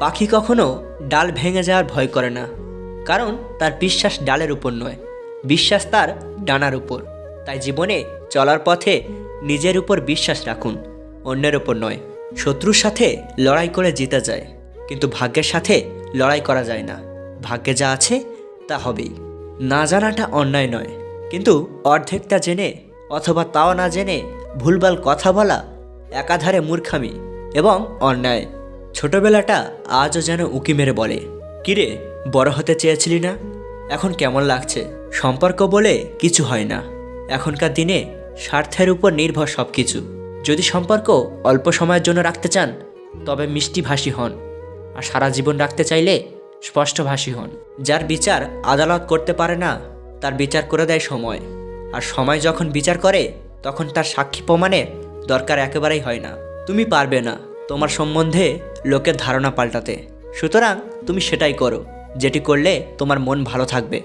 পাখি কখনো ডাল ভেঙে যাওয়ার ভয় করে না, কারণ তার বিশ্বাস ডালের উপর নয়, বিশ্বাস তার ডানার উপর। তাই জীবনে চলার পথে নিজের উপর বিশ্বাস রাখুন, অন্যের উপর নয়। শত্রুর সাথে লড়াই করে জিতে যায়, কিন্তু ভাগ্যের সাথে লড়াই করা যায় না। ভাগ্যে যা আছে, তা হবেই। না জানাটা অন্যায় নয়, কিন্তু অর্ধেকটা জেনে অথবা তাও না জেনে ভুলভাল কথা বলা একাধারে মূর্খামি এবং অন্যায়। ছোটবেলাটা আজও যেন উকি মেরে বলে। কিরে, বড় হতে চেয়েছিলি না? এখন কেমন লাগছে? সম্পর্ক বলে কিছু হয় না। এখনকার দিনে স্বার্থের উপর নির্ভর সব কিছু যদি সম্পর্ক অল্প সময়ের জন্য রাখতে চান, তবে মিষ্টিভাষী হন। আর সারা জীবন রাখতে চাইলে স্পষ্টভাষী হন। যার বিচার আদালত করতে পারে না, তার বিচার করে দেয় সময়। আর সময় যখন বিচার করে, তখন তার সাক্ষী প্রমাণের দরকার একেবারেই হয় না। তুমি পারবে না। তোমার সম্বন্ধে লোকের ধারণা পাল্টাতে। সুতরাং তুমি সেটাই করো, যেটি করলে তোমার মন ভালো থাকবে।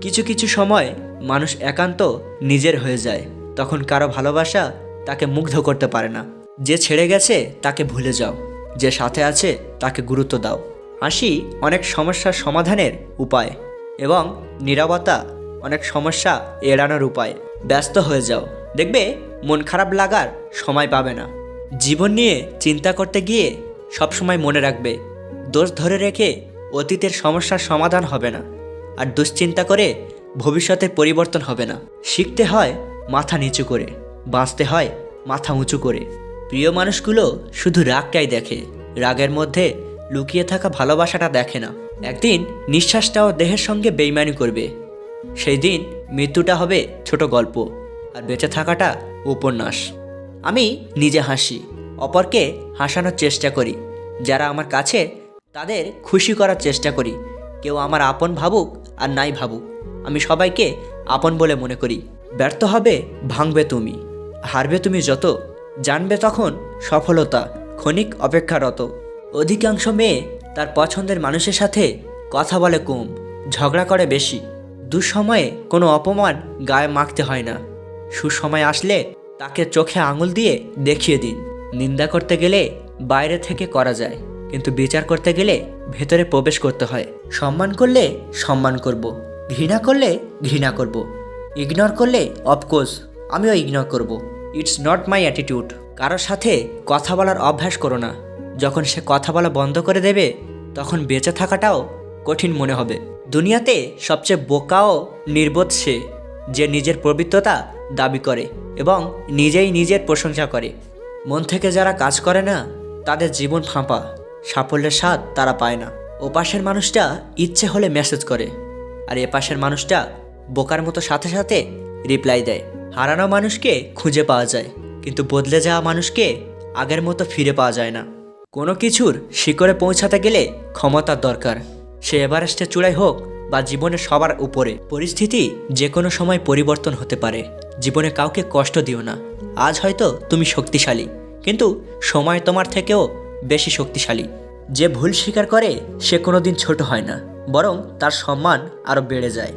কিছু কিছু সময় মানুষ একান্ত নিজের হয়ে যায়, তখন কারও ভালোবাসা তাকে মুগ্ধ করতে পারে না। যে ছেড়ে গেছে, তাকে ভুলে যাও। যে সাথে আছে, তাকে গুরুত্ব দাও। হাসি অনেক সমস্যার সমাধানের উপায় এবং নীরবতা অনেক সমস্যা এড়ানোর উপায়। ব্যস্ত হয়ে যাও। দেখবে মন খারাপ লাগার সময় পাবে না। জীবন নিয়ে চিন্তা করতে গিয়ে সবসময় মনে রাখবে, দোষ ধরে রেখে অতীতের সমস্যার সমাধান হবে না আর দুশ্চিন্তা করে ভবিষ্যতের পরিবর্তন হবে না। শিখতে হয় মাথা নিচু করে, বাঁচতে হয় মাথা উঁচু করে। প্রিয় মানুষগুলো শুধু রাগটাই দেখে, রাগের মধ্যে লুকিয়ে থাকা ভালোবাসাটা দেখে না। একদিন নিঃশ্বাসটাও দেহের সঙ্গে বেইমানি করবে, সেই দিন মৃত্যুটা হবে ছোট গল্প আর বেঁচে থাকাটা উপন্যাস। আমি নিজে হাসি, অপরকে হাসানোর চেষ্টা করি। যারা আমার কাছে, তাদের খুশি করার চেষ্টা করি। কেউ আমার আপন ভাবুক আর নাই ভাবুক। আমি সবাইকে আপন বলে মনে করি। ব্যর্থ হবে, ভাঙবে তুমি। হারবে তুমি যত। জানবে তখন সফলতা, ক্ষণিক অপেক্ষারত। অধিকাংশ মেয়ে তার পছন্দের মানুষের সাথে কথা বলে কম, ঝগড়া করে বেশি। দুঃসময়ে কোনো অপমান গায়ে মাখতে হয় না। সুসময় আসলে তাকে চোখে আঙুল দিয়ে দেখিয়ে দিন নিন্দা করতে গেলে বাইরে থেকে করা যায়, কিন্তু বিচার করতে গেলে ভেতরে প্রবেশ করতে হয় সম্মান করলে সম্মান করব। ঘৃণা করলে ঘৃণা করব। ইগনোর করলে অফকোর্স আমিও ইগনোর করব। ইটস নট মাই অ্যাটিটিউড কারোর সাথে কথা বলার অভ্যাস করো না যখন সে কথা বলা বন্ধ করে দেবে, তখন বেঁচে থাকাটাও কঠিন মনে হবে দুনিয়াতে সবচেয়ে বোকাও নির্বোধ সে, যে নিজের পবিত্রতা দাবি করে এবং নিজেই নিজের প্রশংসা করে। মন থেকে যারা কাজ করে না, তাদের জীবন ফাঁপা। সাফল্যের স্বাদ তারা পায় না। ওপাশের মানুষটা ইচ্ছে হলে মেসেজ করে। আর এপাশের মানুষটা বোকার মতো সাথে সাথে রিপ্লাই দেয়। হারানো মানুষকে খুঁজে পাওয়া যায়, কিন্তু বদলে যাওয়া মানুষকে আগের মতো ফিরে পাওয়া যায় না। কোনো কিছুর শিকড়ে পৌঁছাতে গেলে ক্ষমতার দরকার। সে এভারেস্টের চূড়াই হোক বা জীবনে সবার উপরে। পরিস্থিতি যে কোনো সময় পরিবর্তন হতে পারে। জীবনে কাউকে কষ্ট দিও না। আজ হয়তো তুমি শক্তিশালী, কিন্তু সময় তোমার থেকেও বেশি শক্তিশালী। যে ভুল স্বীকার করে, সে কোনোদিন ছোট হয় না, বরং তার সম্মান আরও বেড়ে যায়।